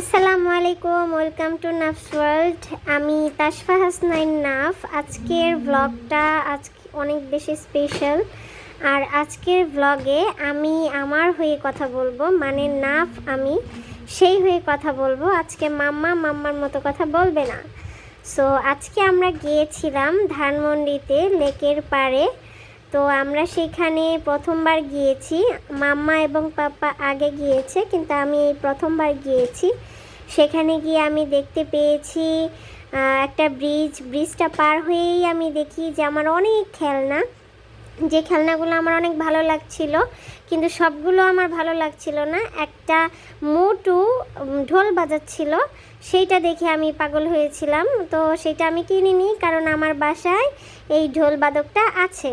আসসালামু আলাইকুম, welcome to নাফস world. আমি তাশফা হাসনাইন নাফ। আজকের ব্লগটা আজকে অনেক বেশি স্পেশাল আর আজকের ব্লগে আমি আমার হয়ে কথা বলব মানে নাফ আমি সেই হয়ে কথা বলব। আজকে মাম্মা মাম্মার মতো কথা বলবে না। সো আজকে আমরা গিয়েছিলাম ধানমন্ডিতে, লেকের পাড়ে। তো আমরা সেখানে প্রথমবার গিয়েছি। মাম্মা এবং পাপা আগে গিয়েছে, কিন্তু আমি এই প্রথমবার গিয়েছি। সেখানে গিয়ে আমি দেখতে পেয়েছি একটা ব্রিজ ব্রিজটা পার হয়েই আমি দেখি যে আমার অনেক খেলনা। যে খেলনাগুলো আমার অনেক ভালো লাগছিল, কিন্তু সবগুলো আমার ভালো লাগছিল না। একটা মোটু ঢোল বাজাচ্ছিল, সেইটা দেখে আমি পাগল হয়েছিলাম। তো সেটা আমি কিনিনি, কারণ আমার বাসায় এই ঢোল বাদকটা আছে।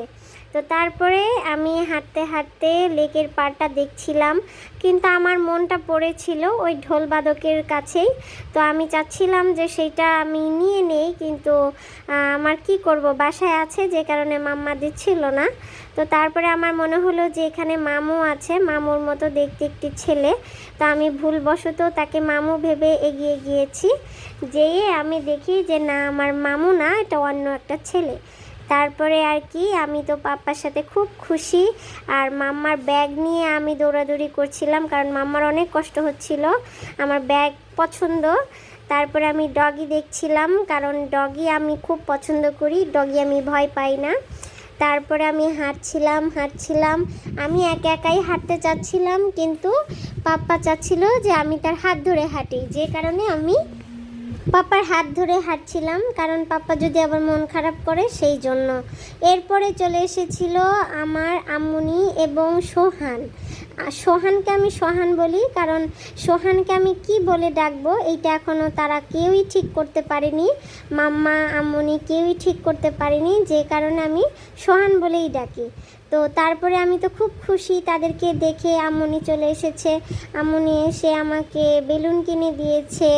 তো তারপরে আমি হাঁটতে হাঁটতে লেকের পাড়টা দেখছিলাম, কিন্তু আমার মনটা পড়েছিল ওই ঢোল বাদকের কাছেই। তো আমি চাচ্ছিলাম যে সেইটা আমি নিয়ে নেই, কিন্তু আমার কি করব? বাসায় আছে, যে কারণে মাম্মা দিচ্ছিল না। তো তারপরে আমার মনে হলো যে এখানে মামু আছে, মামুর মতো দেখতে একটি ছেলে। তো আমি ভুলবশত তাকে মামু ভেবে এগিয়ে গিয়েছি, যেয়ে আমি দেখি যে না, আমার মামু না, এটা অন্য একটা ছেলে। তারপরে আর কি, আমি তো পাপ্পার সাথে খুব খুশি। আর মাম্মার ব্যাগ নিয়ে আমি দৌড়াদৌড়ি করছিলাম, কারণ মাম্মার অনেক কষ্ট হচ্ছিল। আমার ব্যাগ পছন্দ। তারপরে আমি ডগি দেখছিলাম, কারণ ডগি আমি খুব পছন্দ করি, ডগি আমি ভয় পাই না। তারপরে আমি হাঁটছিলাম হাঁটছিলাম। আমি একা একাই হাঁটতে চাচ্ছিলাম, কিন্তু পাপ্পা চাচ্ছিল যে আমি তার হাত ধরে হাঁটি, যে কারণে আমি পাপার হাত ধরে হাঁটছিলাম, কারণ পাপা যদি আবার মন খারাপ করে, সেই জন্য। এরপরে চলে এসেছিল আমার আম্মুনি এবং সোহান। সোহানকে আমি সোহান বলি, কারণ সোহানকে আমি কি বলে ডাকবো, এইটা এখনও তারা কেউই ঠিক করতে পারেনি। মাম্মা, আম্মুনি কেউই ঠিক করতে পারেনি, যে কারণে আমি সোহান বলেই ডাকি। তো তারপরে আমি তো খুব খুশি তাদেরকে দেখে আম্মুনি চলে এসেছে। আম্মুনি এসে আমাকে বেলুন কিনে দিয়েছে।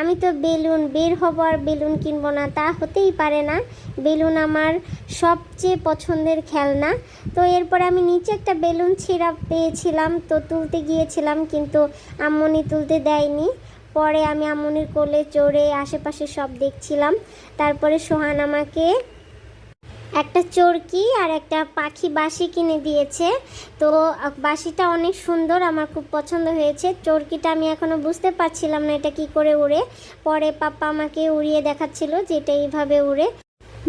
আমি তো বেলুন, বের হব আর বেলুন কিনবো না, তা হতেই পারে না। বেলুন আমার সবচেয়ে পছন্দের খেলনা। তো এরপরে আমি নিচে একটা বেলুন ছিঁড়া পেয়েছিলাম, তো তুলতে গিয়েছিলাম, কিন্তু আম্মুনি তুলতে দেয়নি। পরে আমি আম্মুনির কোলে চড়ে আশেপাশে সব দেখছিলাম। তারপরে সোহান আমাকে একটা চরকি আর একটা পাখি বাঁশি কিনে দিয়েছে। তো বাঁশিটা অনেক সুন্দর, আমার খুব পছন্দ হয়েছে। চরকিটা আমি এখনও বুঝতে পারছিলাম না এটা কি করে উড়ে পরে পাপ্পা আমাকে উড়িয়ে দেখাচ্ছিল যে এটা এইভাবে উড়ে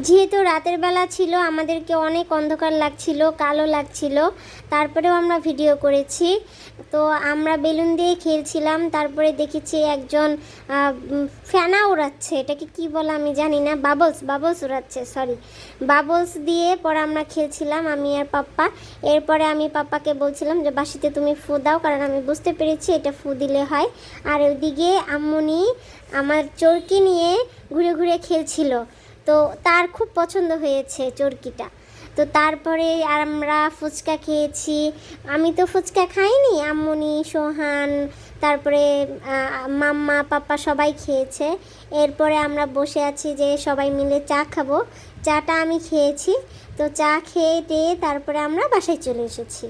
যেহেতু রাতের বেলা ছিল, আমাদেরকে অনেক অন্ধকার লাগছিল, কালো লাগছিল, তারপরেও আমরা ভিডিও করেছি। তো আমরা বেলুন দিয়ে খেলছিলাম, তারপরে দেখেছি একজন ফেনা উড়াচ্ছে। এটাকে কি বলে আমি জানি না। বাবলস বাবলস উড়াচ্ছে সরি বাবলস দিয়ে পরে আমরা খেলছিলাম, আমি আর পাপ্পা। এরপরে আমি পাপ্পাকে বলছিলাম যে বাসিতে তুমি ফু দাও, কারণ আমি বুঝতে পেরেছি এটা ফু দিলে হয়। আর ওইদিকে আম্মুনি আমার চরকি নিয়ে ঘুরে ঘুরে খেলছিল। তো তার খুব পছন্দ হয়েছে চরকিটা। তো তারপরে আমরা ফুচকা খেয়েছি। আমি তো ফুচকা খাইনি, আম্মুনি, সোহান, তারপরে মাম্মা পাপ্পা সবাই খেয়েছে। এরপরে আমরা বসে আছি যে সবাই মিলে চা খাব। চাটা আমি খেয়েছি। তো চা খেয়ে টেয়ে তারপরে আমরা বাসায় চলে এসেছি।